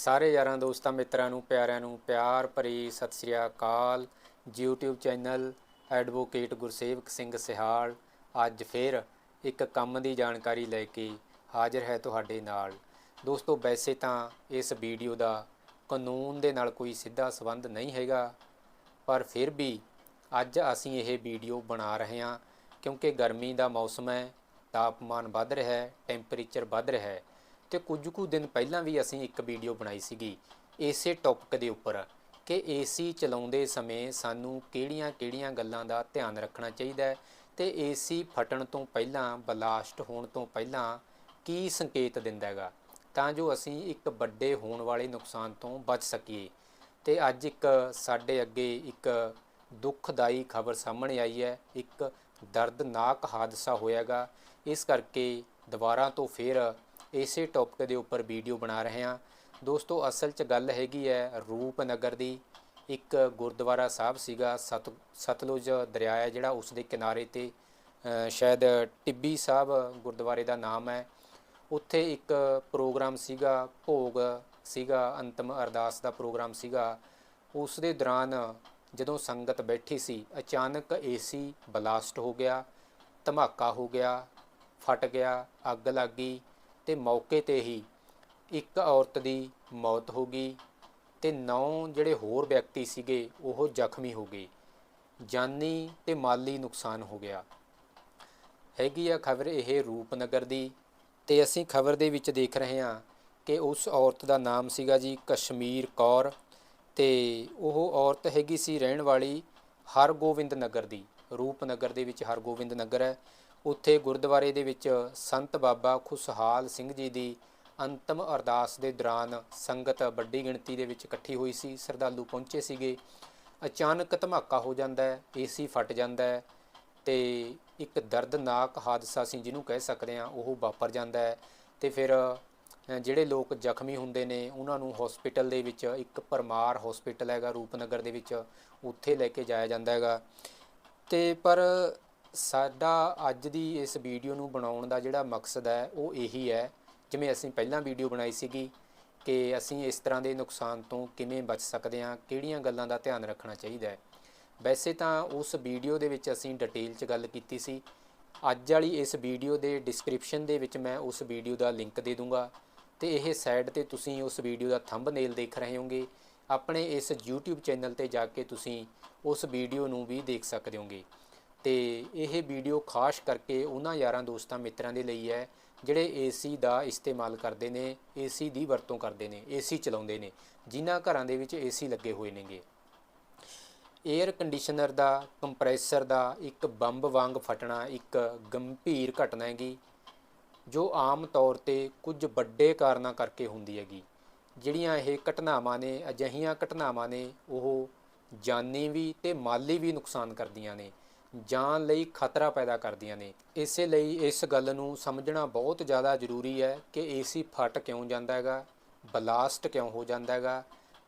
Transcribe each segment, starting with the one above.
ਸਾਰੇ ਯਾਰਾਂ ਦੋਸਤਾਂ, ਮਿੱਤਰਾਂ ਨੂੰ, ਪਿਆਰਿਆਂ ਨੂੰ ਪਿਆਰ ਭਰੀ ਸਤਿ ਸ੍ਰੀ ਅਕਾਲ। YouTube channel advocate Gursewak Singh Sihal ਅੱਜ ਫਿਰ ਇੱਕ ਕੰਮ ਦੀ ਜਾਣਕਾਰੀ ਲੈ ਕੇ ਹਾਜ਼ਰ ਹੈ ਤੁਹਾਡੇ ਨਾਲ। ਦੋਸਤੋ, ਵੈਸੇ ਤਾਂ ਇਸ ਵੀਡੀਓ ਦਾ ਕਾਨੂੰਨ ਦੇ ਨਾਲ ਕੋਈ ਸਿੱਧਾ ਸੰਬੰਧ ਨਹੀਂ ਹੈਗਾ, ਪਰ ਫਿਰ ਵੀ ਅੱਜ ਅਸੀਂ ਇਹ ਵੀਡੀਓ ਬਣਾ ਰਹੇ ਹਾਂ ਕਿਉਂਕਿ ਗਰਮੀ ਦਾ ਮੌਸਮ ਹੈ, ਤਾਪਮਾਨ ਵੱਧ ਰਿਹਾ ਹੈ ਟੈਂਪਰੇਚਰ ਵੱਧ ਰਿਹਾ ਹੈ। ਤੇ ਕੁਝ ਕੁ ਦਿਨ ਪਹਿਲਾਂ ਵੀ ਅਸੀਂ ਇੱਕ ਵੀਡੀਓ ਬਣਾਈ ਸੀਗੀ ਇਸੇ ਟੌਪਿਕ ਦੇ ਉੱਪਰ ਕਿ ਏਸੀ ਚਲਾਉਂਦੇ ਸਮੇਂ ਸਾਨੂੰ ਕਿਹੜੀਆਂ-ਕਿਹੜੀਆਂ ਗੱਲਾਂ ਦਾ ਧਿਆਨ ਰੱਖਣਾ ਚਾਹੀਦਾ ਹੈ ਤੇ ਏਸੀ ਫਟਣ ਤੋਂ ਪਹਿਲਾਂ ਬਲਾਸਟ ਹੋਣ ਤੋਂ ਪਹਿਲਾਂ ਕੀ ਸੰਕੇਤ ਦਿੰਦਾ ਹੈਗਾ? ਤਾਂ ਜੋ ਅਸੀਂ ਇੱਕ ਵੱਡੇ ਹੋਣ ਵਾਲੇ ਨੁਕਸਾਨ ਤੋਂ ਬਚ ਸਕੀਏ। ਤੇ ਅੱਜ ਇੱਕ ਸਾਡੇ ਅੱਗੇ ਇੱਕ ਦੁੱਖਦਾਈ ਖਬਰ ਸਾਹਮਣੇ ਆਈ ਹੈ। ਇੱਕ ਦਰਦਨਾਕ ਹਾਦਸਾ ਹੋਇਆਗਾ ਇਸ ਕਰਕੇ ਦੁਬਾਰਾ ਤੋਂ ਫਿਰ ਇਸੇ ਟੌਪਿਕ ਦੇ ਉੱਪਰ ਵੀਡੀਓ ਬਣਾ ਰਹੇ ਹਾਂ। ਦੋਸਤੋ, ਅਸਲ 'ਚ ਗੱਲ ਹੈਗੀ ਹੈ ਰੂਪਨਗਰ ਦੀ। ਇੱਕ ਗੁਰਦੁਆਰਾ ਸਾਹਿਬ ਸੀਗਾ, ਸਤ, ਸਤਲੁਜ ਦਰਿਆ ਹੈ ਜਿਹੜਾ ਉਸ ਦੇ ਕਿਨਾਰੇ ਤੇ ਸ਼ਾਇਦ ਟਿੱਬੀ ਸਾਹਿਬ ਗੁਰਦੁਆਰੇ ਦਾ ਨਾਮ ਹੈ। ਉੱਥੇ ਇੱਕ ਪ੍ਰੋਗਰਾਮ ਸੀਗਾ, ਭੋਗ ਸੀਗਾ, ਅੰਤਮ ਅਰਦਾਸ ਦਾ ਪ੍ਰੋਗਰਾਮ ਸੀਗਾ। ਉਸ ਦੇ ਦੌਰਾਨ ਜਦੋਂ ਸੰਗਤ ਬੈਠੀ ਸੀ, ਅਚਾਨਕ ਏਸੀ ਬਲਾਸਟ ਹੋ ਗਿਆ, ਧਮਾਕਾ ਹੋ ਗਿਆ, ਫਟ ਗਿਆ, ਅੱਗ ਲੱਗ ਗਈ। ਤੇ ਮੌਕੇ ਤੇ ਹੀ ਇੱਕ ਔਰਤ ਦੀ ਮੌਤ ਹੋ ਗਈ ਤੇ ਨੌ ਜਿਹੜੇ ਹੋਰ ਵਿਅਕਤੀ ਸੀਗੇ, ਉਹ ਜ਼ਖਮੀ ਹੋ ਗਏ। ਜਾਨੀ ਤੇ ਮਾਲੀ ਨੁਕਸਾਨ ਹੋ ਗਿਆ। ਹੈਗੀ ਆ ਖਬਰ ਇਹ ਰੂਪਨਗਰ ਦੀ ਤੇ ਅਸੀਂ ਖਬਰ ਦੇ ਵਿੱਚ ਦੇਖ ਰਹੇ ਹਾਂ ਕਿ ਉਸ ਔਰਤ ਦਾ ਨਾਮ ਸੀਗਾ ਜੀ ਕਸ਼ਮੀਰ ਕੌਰ ਤੇ ਉਹ ਔਰਤ ਹੈਗੀ ਸੀ ਰਹਿਣ ਵਾਲੀ ਹਰਗੋਬਿੰਦ ਨਗਰ ਦੀ। ਰੂਪਨਗਰ ਦੇ ਵਿੱਚ ਹਰਗੋਬਿੰਦ ਨਗਰ ਹੈ। ਉੱਥੇ ਗੁਰਦੁਆਰੇ ਦੇ ਵਿੱਚ ਸੰਤ ਬਾਬਾ ਖੁਸ਼ਹਾਲ ਸਿੰਘ ਜੀ ਦੀ ਅੰਤਮ ਅਰਦਾਸ ਦੇ ਦੌਰਾਨ ਸੰਗਤ ਵੱਡੀ ਗਿਣਤੀ ਦੇ ਵਿੱਚ ਇਕੱਠੀ ਹੋਈ ਸੀ ਸਰਦਾਲੂ ਪਹੁੰਚੇ ਸੀਗੇ। ਅਚਾਨਕ ਧਮਾਕਾ ਹੋ ਜਾਂਦਾ ਹੈ ਏਸੀ ਫਟ ਜਾਂਦਾ ਹੈ ਤੇ ਇੱਕ ਦਰਦਨਾਕ ਹਾਦਸਾ ਸੀ ਜਿਹਨੂੰ ਕਹਿ ਸਕਦੇ ਹਾਂ, ਉਹ ਵਾਪਰ ਜਾਂਦਾ ਹੈ ਤੇ ਫਿਰ ਜਿਹੜੇ ਲੋਕ ਜ਼ਖਮੀ ਹੁੰਦੇ ਨੇ, ਉਹਨਾਂ ਨੂੰ ਹਸਪੀਟਲ ਦੇ ਵਿੱਚ ਇੱਕ ਪਰਮਾਰ ਹਸਪੀਟਲ ਹੈਗਾ ਰੂਪਨਗਰ ਦੇ ਵਿੱਚ, ਉੱਥੇ ਲੈ ਕੇ ਜਾਇਆ ਜਾਂਦਾ ਹੈਗਾ। ਤੇ ਪਰ ਸਾਡਾ ਅੱਜ ਦੀ ਇਸ ਵੀਡੀਓ ਨੂੰ ਬਣਾਉਣ ਦਾ ਜਿਹੜਾ ਮਕਸਦ ਹੈ, ਉਹ ਇਹੀ ਹੈ, ਜਿਵੇਂ ਅਸੀਂ ਪਹਿਲਾਂ ਵੀਡੀਓ ਬਣਾਈ ਸੀਗੀ ਕਿ ਅਸੀਂ ਇਸ ਤਰ੍ਹਾਂ ਦੇ ਨੁਕਸਾਨ ਤੋਂ ਕਿਵੇਂ ਬਚ ਸਕਦੇ ਹਾਂ, ਕਿਹੜੀਆਂ ਗੱਲਾਂ ਦਾ ਧਿਆਨ ਰੱਖਣਾ ਚਾਹੀਦਾ ਹੈ। ਵੈਸੇ ਤਾਂ ਉਸ ਵੀਡੀਓ ਦੇ ਵਿੱਚ ਅਸੀਂ ਡਿਟੇਲ 'ਚ ਗੱਲ ਕੀਤੀ ਸੀ। ਅੱਜ ਵਾਲੀ ਇਸ ਵੀਡੀਓ ਦੇ ਡਿਸਕ੍ਰਿਪਸ਼ਨ ਦੇ ਵਿੱਚ ਮੈਂ ਉਸ ਵੀਡੀਓ ਦਾ ਲਿੰਕ ਦੇ ਦੂੰਗਾ ਤੇ ਇਹ ਸਾਈਡ ਤੇ ਤੁਸੀਂ ਉਸ ਵੀਡੀਓ ਦਾ ਥੰਬਨੇਲ ਦੇਖ ਰਹੇ ਹੋਗੇ। ਆਪਣੇ ਇਸ YouTube ਚੈਨਲ ਤੇ ਜਾ ਕੇ ਤੁਸੀਂ ਉਸ ਵੀਡੀਓ ਨੂੰ ਵੀ ਦੇਖ ਸਕਦੇ ਹੋਗੇ। ਤੇ ਇਹ ਵੀਡੀਓ ਖਾਸ ਕਰਕੇ ਉਹਨਾਂ ਯਾਰਾਂ ਦੋਸਤਾਂ ਮਿੱਤਰਾਂ ਦੇ ਲਈ ਹੈ, ਜਿਹੜੇ ਏਸੀ ਦਾ ਇਸਤੇਮਾਲ ਕਰਦੇ ਨੇ, ਏਸੀ ਦੀ ਵਰਤੋਂ ਕਰਦੇ ਨੇ, ਏਸੀ ਚਲਾਉਂਦੇ ਨੇ, ਜਿਨ੍ਹਾਂ ਘਰਾਂ ਦੇ ਵਿੱਚ ਏਸੀ ਲੱਗੇ ਹੋਏ ਨੇਗੇ। 에ਅਰ ਕੰਡੀਸ਼ਨਰ ਦਾ ਕੰਪਰੈਸਰ ਦਾ ਇੱਕ ਬੰਬ ਵਾਂਗ ਫਟਣਾ ਇੱਕ ਗੰਭੀਰ ਘਟਨਾ ਹੈਗੀ, ਜੋ ਆਮ ਤੌਰ ਤੇ ਕੁਝ ਵੱਡੇ ਕਾਰਨਾਂ ਕਰਕੇ ਹੁੰਦੀ ਹੈਗੀ। ਜਿਹੜੀਆਂ ਇਹ ਘਟਨਾਵਾਂ ਨੇ, ਅਜਿਹੀਆਂ ਘਟਨਾਵਾਂ ਨੇ, ਉਹ ਜਾਨੀ ਵੀ ਤੇ ਮਾਲੀ ਵੀ ਨੁਕਸਾਨ ਕਰਦੀਆਂ ਨੇ। ਜਾਨ ਲਈ ਖਤਰਾ ਪੈਦਾ ਕਰਦੀਆਂ ਨੇ। ਇਸੇ ਲਈ ਇਸ ਗੱਲ ਨੂੰ ਸਮਝਣਾ ਬਹੁਤ ਜ਼ਿਆਦਾ ਜ਼ਰੂਰੀ ਹੈ ਕਿ ਏਸੀ ਫਟ ਕਿਉਂ ਜਾਂਦਾ ਹੈਗਾ, ਬਲਾਸਟ ਕਿਉਂ ਹੋ ਜਾਂਦਾ ਹੈਗਾ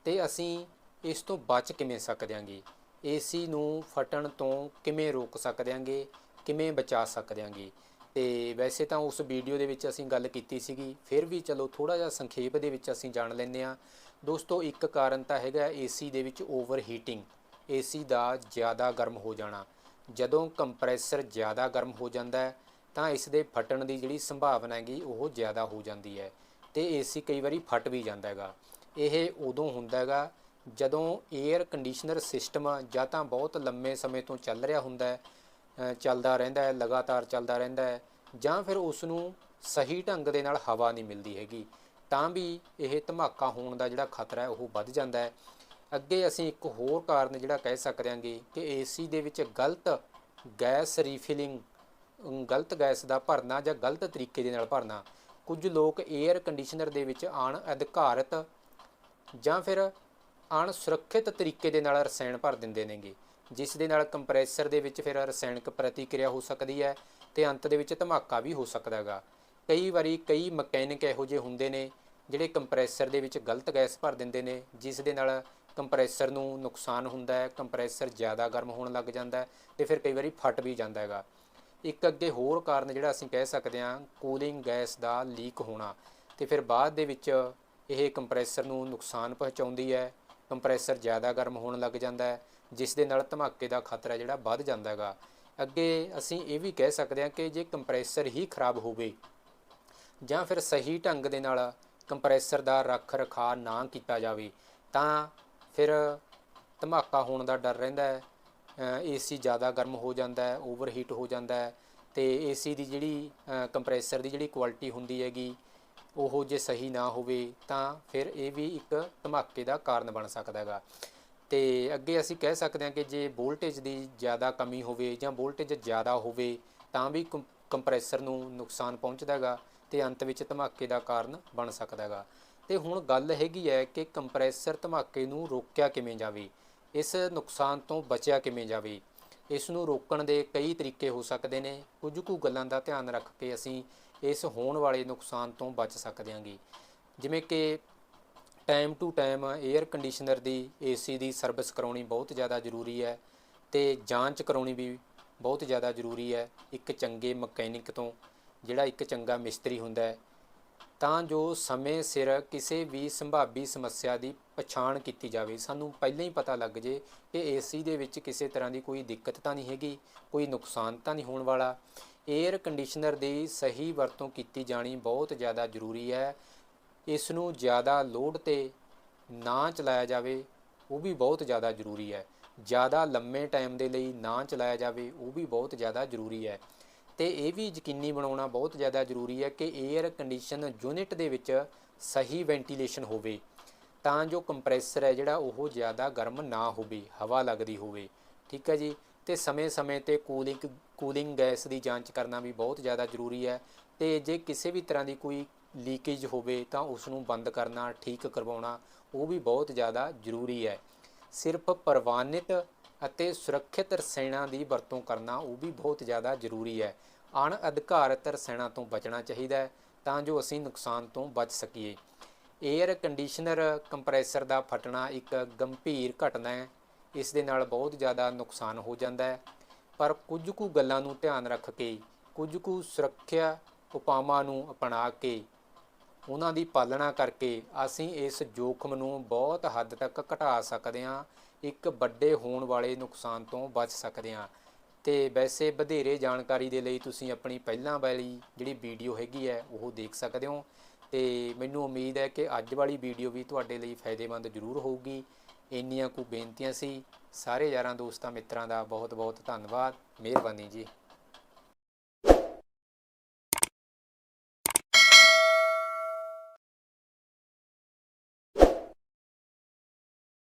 ਤੇ ਅਸੀਂ ਇਸ ਤੋਂ ਬਚ ਕਿਵੇਂ ਸਕਦੇ ਹਾਂਗੇ? ਏਸੀ ਨੂੰ ਫਟਣ ਤੋਂ ਕਿਵੇਂ ਰੋਕ ਸਕਦੇ ਹਾਂਗੇ? ਕਿਵੇਂ ਬਚਾ ਸਕਦੇ ਹਾਂਗੇ? ਤੇ ਵੈਸੇ ਤਾਂ ਉਸ ਵੀਡੀਓ ਦੇ ਵਿੱਚ ਅਸੀਂ ਗੱਲ ਕੀਤੀ ਸੀਗੀ, ਫਿਰ ਵੀ ਚਲੋ ਥੋੜਾ ਜਿਹਾ ਸੰਖੇਪ ਦੇ ਵਿੱਚ ਅਸੀਂ ਜਾਣ ਲੈਂਦੇ ਹਾਂ। ਦੋਸਤੋ, ਇੱਕ ਕਾਰਨ ਤਾਂ ਹੈਗਾ ਏਸੀ ਦੇ ਵਿੱਚ ਓਵਰ ਹੀਟਿੰਗ ਏਸੀ ਦਾ ਜ਼ਿਆਦਾ ਗਰਮ ਹੋ ਜਾਣਾ। ਜਦੋਂ ਕੰਪਰੈਸਰ ਜ਼ਿਆਦਾ ਗਰਮ ਹੋ ਜਾਂਦਾ ਹੈ, ਤਾਂ ਇਸ ਦੇ ਫਟਣ ਦੀ ਜਿਹੜੀ ਸੰਭਾਵਨਾ ਹੈਗੀ, ਉਹ ਜ਼ਿਆਦਾ ਹੋ ਜਾਂਦੀ ਹੈ ਤੇ ਏਸੀ ਕਈ ਵਾਰੀ ਫਟ ਵੀ ਜਾਂਦਾ ਹੈਗਾ। ਇਹ ਉਦੋਂ ਹੁੰਦਾ ਹੈਗਾ ਜਦੋਂ 에ਅਰ ਕੰਡੀਸ਼ਨਰ ਸਿਸਟਮ ਜਾਂ ਤਾਂ ਬਹੁਤ ਲੰਮੇ ਸਮੇਂ ਤੋਂ ਚੱਲ ਰਿਹਾ ਹੁੰਦਾ ਹੈ ਚੱਲਦਾ ਰਹਿੰਦਾ ਹੈ, ਲਗਾਤਾਰ ਚੱਲਦਾ ਰਹਿੰਦਾ ਹੈ, ਜਾਂ ਫਿਰ ਉਸ ਨੂੰ ਸਹੀ ਢੰਗ ਦੇ ਨਾਲ ਹਵਾ ਨਹੀਂ ਮਿਲਦੀ ਹੈਗੀ, ਤਾਂ ਵੀ ਇਹ ਧਮਾਕਾ ਹੋਣ ਦਾ ਜਿਹੜਾ ਖਤਰਾ ਹੈ, ਉਹ ਵੱਧ ਜਾਂਦਾ ਹੈ। ਅੱਗੇ ਅਸੀਂ ਇੱਕ ਹੋਰ ਕਾਰਨ ਜਿਹੜਾ ਕਹਿ ਸਕਦੇ ਹਾਂਗੇ ਕਿ ਏਸੀ ਦੇ ਵਿੱਚ ਗਲਤ ਗੈਸ ਰੀਫਿਲਿੰਗ ਗਲਤ ਗੈਸ ਦਾ ਭਰਨਾ ਜਾਂ ਗਲਤ ਤਰੀਕੇ ਦੇ ਨਾਲ ਭਰਨਾ, ਕੁਝ ਲੋਕ 에ਅਰ ਕੰਡੀਸ਼ਨਰ ਦੇ ਵਿੱਚ ਆਣ ਅਧਿਕਾਰਤ ਜਾਂ ਫਿਰ ਅਣਸੁਰੱਖਿਅਤ ਤਰੀਕੇ ਦੇ ਨਾਲ ਰਸਾਇਣ ਭਰ ਦਿੰਦੇ ਨੇਗੇ, ਜਿਸ ਦੇ ਨਾਲ ਕੰਪਰੈਸਰ ਦੇ ਵਿੱਚ ਫਿਰ ਰਸਾਇਣਕ ਪ੍ਰਤੀਕਿਰਿਆ ਹੋ ਸਕਦੀ ਹੈ ਤੇ ਅੰਤ ਦੇ ਵਿੱਚ ਧਮਾਕਾ ਵੀ ਹੋ ਸਕਦਾ ਹੈਗਾ। ਕਈ ਵਾਰੀ ਕਈ ਮਕੈਨਿਕ ਇਹੋ ਜਿਹੇ ਹੁੰਦੇ ਨੇ ਜਿਹੜੇ ਕੰਪਰੈਸਰ ਦੇ ਵਿੱਚ ਗਲਤ ਗੈਸ ਭਰ ਦਿੰਦੇ ਨੇ, ਜਿਸ ਦੇ ਨਾਲ ਕੰਪਰੈਸਰ ਨੂੰ ਨੁਕਸਾਨ ਹੁੰਦਾ ਹੈ, ਕੰਪਰੈਸਰ ਜ਼ਿਆਦਾ ਗਰਮ ਹੋਣ ਲੱਗ ਜਾਂਦਾ ਹੈ ਤੇ ਫਿਰ ਕਈ ਵਾਰੀ ਫਟ ਵੀ ਜਾਂਦਾ ਹੈਗਾ। ਇੱਕ ਅੱਗੇ ਹੋਰ ਕਾਰਨ ਜਿਹੜਾ ਅਸੀਂ ਕਹਿ ਸਕਦੇ ਹਾਂ, ਕੂਲਿੰਗ ਗੈਸ ਦਾ ਲੀਕ ਹੋਣਾ। ਤੇ ਫਿਰ ਬਾਅਦ ਦੇ ਵਿੱਚ ਇਹ ਕੰਪਰੈਸਰ ਨੂੰ ਨੁਕਸਾਨ ਪਹੁੰਚਾਉਂਦੀ ਹੈ, ਕੰਪਰੈਸਰ ਜ਼ਿਆਦਾ ਗਰਮ ਹੋਣ ਲੱਗ ਜਾਂਦਾ ਹੈ, ਜਿਸ ਦੇ ਨਾਲ ਧਮਾਕੇ ਦਾ ਖਤਰਾ ਜਿਹੜਾ ਵੱਧ ਜਾਂਦਾ ਹੈਗਾ। ਅੱਗੇ ਅਸੀਂ ਇਹ ਵੀ ਕਹਿ ਸਕਦੇ ਹਾਂ ਕਿ ਜੇ ਕੰਪਰੈਸਰ ਹੀ ਖਰਾਬ ਹੋਵੇ, ਜਾਂ ਫਿਰ ਸਹੀ ਢੰਗ ਦੇ ਨਾਲ ਕੰਪਰੈਸਰ ਦਾ ਰੱਖ ਰਖਾਅ ਨਾ ਕੀਤਾ ਜਾਵੇ, ਤਾਂ ਫਿਰ ਧਮਾਕਾ ਹੋਣ ਦਾ ਡਰ ਰਹਿੰਦਾ ਹੈ ਏਸੀ ਜ਼ਿਆਦਾ ਗਰਮ ਹੋ ਜਾਂਦਾ ਹੈ ਓਵਰਹੀਟ ਹੋ ਜਾਂਦਾ ਹੈ ਤੇ ਏਸੀ ਦੀ ਜਿਹੜੀ ਕੰਪਰੈਸਰ ਦੀ ਜਿਹੜੀ ਕੁਆਲਿਟੀ ਹੁੰਦੀ ਹੈਗੀ, ਉਹ ਜੇ ਸਹੀ ਨਾ ਹੋਵੇ ਤਾਂ ਫਿਰ ਇਹ ਵੀ ਇੱਕ ਧਮਾਕੇ ਦਾ ਕਾਰਨ ਬਣ ਸਕਦਾ ਹੈਗਾ। ਤੇ ਅੱਗੇ ਅਸੀਂ ਕਹਿ ਸਕਦੇ ਹਾਂ ਕਿ ਜੇ ਵੋਲਟੇਜ ਦੀ ਜ਼ਿਆਦਾ ਕਮੀ ਹੋਵੇ ਜਾਂ ਵੋਲਟੇਜ ਜ਼ਿਆਦਾ ਹੋਵੇ ਤਾਂ ਵੀ ਕੰਪਰੈਸਰ ਨੂੰ ਨੁਕਸਾਨ ਪਹੁੰਚਦਾ ਹੈਗਾ ਤੇ ਅੰਤ ਵਿੱਚ ਧਮਾਕੇ ਦਾ ਕਾਰਨ ਬਣ ਸਕਦਾ ਹੈਗਾ। ਤੇ ਹੁਣ ਗੱਲ ਹੈਗੀ ਹੈ ਕਿ ਕੰਪਰੈਸਰ ਧਮਾਕੇ ਨੂੰ ਰੋਕਿਆ ਕਿਵੇਂ ਜਾਵੇ, ਇਸ ਨੁਕਸਾਨ ਤੋਂ ਬਚਿਆ ਕਿਵੇਂ ਜਾਵੇ, ਇਸ ਨੂੰ ਰੋਕਣ ਦੇ ਕਈ ਤਰੀਕੇ ਹੋ ਸਕਦੇ ਨੇ, ਕੁਝ ਕੁ ਗੱਲਾਂ ਦਾ ਧਿਆਨ ਰੱਖ ਕੇ ਅਸੀਂ ਇਸ ਹੋਣ ਵਾਲੇ ਨੁਕਸਾਨ ਤੋਂ ਬਚ ਸਕਦੇ ਹਾਂਗੇ। ਜਿਵੇਂ ਕਿ time to time air conditioner the AC ਦੀ ਸਰਵਿਸ ਕਰਾਉਣੀ ਬਹੁਤ ਜ਼ਿਆਦਾ ਜ਼ਰੂਰੀ ਹੈ ਤੇ ਜਾਂਚ ਕਰਾਉਣੀ ਵੀ ਬਹੁਤ ਜ਼ਿਆਦਾ ਜ਼ਰੂਰੀ ਹੈ ਇੱਕ ਚੰਗੇ ਮਕੈਨਿਕ ਤੋਂ, ਜਿਹੜਾ ਇੱਕ ਚੰਗਾ ਮਿਸਤਰੀ ਹੁੰਦਾ ਹੈ। ਤਾਂ ਜੋ ਸਮੇਂ ਸਿਰ ਕਿਸੇ ਵੀ ਸੰਭਾਵੀ ਸਮੱਸਿਆ ਦੀ ਪਛਾਣ ਕੀਤੀ ਜਾਵੇ। ਸਾਨੂੰ ਪਹਿਲਾਂ ਹੀ ਪਤਾ ਲੱਗ ਜੇ ਕਿ ਏਸੀ ਦੇ ਵਿੱਚ ਕਿਸੇ ਤਰ੍ਹਾਂ ਦੀ ਕੋਈ ਦਿੱਕਤ ਤਾਂ ਨਹੀਂ ਹੈਗੀ, ਕੋਈ ਨੁਕਸਾਨ ਤਾਂ ਨਹੀਂ ਹੋਣ ਵਾਲਾ। 에ਅਰ ਕੰਡੀਸ਼ਨਰ ਦੀ ਸਹੀ ਵਰਤੋਂ ਕੀਤੀ ਜਾਣੀ ਬਹੁਤ ਜ਼ਿਆਦਾ ਜ਼ਰੂਰੀ ਹੈ। ਇਸ ਨੂੰ ਜ਼ਿਆਦਾ ਲੋਡ ਤੇ ਨਾ ਚਲਾਇਆ ਜਾਵੇ, ਉਹ ਵੀ ਬਹੁਤ ਜ਼ਿਆਦਾ ਜ਼ਰੂਰੀ ਹੈ। ਜ਼ਿਆਦਾ ਲੰਮੇ ਟਾਈਮ ਦੇ ਲਈ ਨਾ ਚਲਾਇਆ ਜਾਵੇ, ਉਹ ਵੀ ਬਹੁਤ ਜ਼ਿਆਦਾ ਜ਼ਰੂਰੀ ਹੈ। ਤੇ ਇਹ ਵੀ ਯਕੀਨੀ ਬਣਾਉਣਾ ਬਹੁਤ ਜ਼ਿਆਦਾ ਜ਼ਰੂਰੀ ਹੈ ਕਿ 에ਅਰ ਕੰਡੀਸ਼ਨ ਯੂਨਿਟ ਦੇ ਵਿੱਚ ਸਹੀ ਵੈਂਟੀਲੇਸ਼ਨ ਹੋਵੇ, ਤਾਂ ਜੋ ਕੰਪਰੈਸਰ ਹੈ ਜਿਹੜਾ ਉਹ ਜ਼ਿਆਦਾ ਗਰਮ ਨਾ ਹੋਵੇ, ਹਵਾ ਲੱਗਦੀ ਹੋਵੇ, ਠੀਕ ਹੈ ਜੀ? ਤੇ ਸਮੇਂ-ਸਮੇਂ ਤੇ ਕੂਲਿੰਗ ਕੂਲਿੰਗ ਗੈਸ ਦੀ ਜਾਂਚ ਕਰਨਾ ਵੀ ਬਹੁਤ ਜ਼ਿਆਦਾ ਜ਼ਰੂਰੀ ਹੈ ਤੇ ਜੇ ਕਿਸੇ ਵੀ ਤਰ੍ਹਾਂ ਦੀ ਕੋਈ ਲੀਕੇਜ ਹੋਵੇ ਤਾਂ ਉਸ ਨੂੰ ਬੰਦ ਕਰਨਾ, ਠੀਕ ਕਰਵਾਉਣਾ ਉਹ ਵੀ ਬਹੁਤ ਜ਼ਿਆਦਾ ਜ਼ਰੂਰੀ ਹੈ। ਸਿਰਫ ਪ੍ਰਵਾਨਿਤ ਅਤੇ ਸੁਰੱਖਿਅਤ ਰਸਾਇਣਾਂ ਦੀ ਵਰਤੋਂ ਕਰਨਾ ਉਹ ਵੀ ਬਹੁਤ ਜ਼ਿਆਦਾ ਜ਼ਰੂਰੀ ਹੈ। ਅਣਅਧਿਕਾਰਤ ਰਸਾਇਣਾਂ ਤੋਂ ਬਚਣਾ ਚਾਹੀਦਾ ਹੈ ਤਾਂ ਜੋ ਅਸੀਂ ਨੁਕਸਾਨ ਤੋਂ ਬਚ ਸਕੀਏ। 에ਅਰ ਕੰਡੀਸ਼ਨਰ ਕੰਪਰੈਸਰ ਦਾ ਫਟਣਾ ਇੱਕ ਗੰਭੀਰ ਘਟਨਾ ਹੈ। ਇਸ ਦੇ ਨਾਲ ਬਹੁਤ ਜ਼ਿਆਦਾ ਨੁਕਸਾਨ ਹੋ ਜਾਂਦਾ ਹੈ। ਪਰ ਕੁਝ ਕੁ ਗੱਲਾਂ ਨੂੰ ਧਿਆਨ ਰੱਖ ਕੇ, ਕੁਝ ਕੁ ਸੁਰੱਖਿਆ ਉਪਾਵਾਂ ਨੂੰ ਅਪਣਾ ਕੇ ਉਹਨਾਂ ਦੀ ਪਾਲਣਾ ਕਰਕੇ ਅਸੀਂ ਇਸ ਜੋਖਮ ਨੂੰ ਬਹੁਤ ਹੱਦ ਤੱਕ ਘਟਾ ਸਕਦੇ ਹਾਂ, ਇੱਕ ਵੱਡੇ ਹੋਣ ਵਾਲੇ ਨੁਕਸਾਨ ਤੋਂ ਬਚ ਸਕਦੇ ਹਾਂ। ਤੇ ਵੈਸੇ ਵਧੇਰੇ ਜਾਣਕਾਰੀ ਦੇ ਲਈ ਤੁਸੀਂ ਆਪਣੀ ਪਹਿਲਾਂ ਵਾਲੀ ਜਿਹੜੀ ਵੀਡੀਓ ਹੈਗੀ ਹੈ, ਉਹ ਦੇਖ ਸਕਦੇ ਹੋ। ਤੇ ਮੈਨੂੰ ਉਮੀਦ ਹੈ ਕਿ ਅੱਜ ਵਾਲੀ ਵੀਡੀਓ ਵੀ ਤੁਹਾਡੇ ਲਈ ਫਾਇਦੇਮੰਦ ਜ਼ਰੂਰ ਹੋਊਗੀ। ਇੰਨੀਆਂ ਕੁ ਬੇਨਤੀਆਂ ਸੀ। ਸਾਰੇ ਯਾਰਾਂ ਦੋਸਤਾਂ ਮਿੱਤਰਾਂ ਦਾ ਬਹੁਤ ਬਹੁਤ ਧੰਨਵਾਦ। ਮਿਹਰਬਾਨੀ ਜੀ।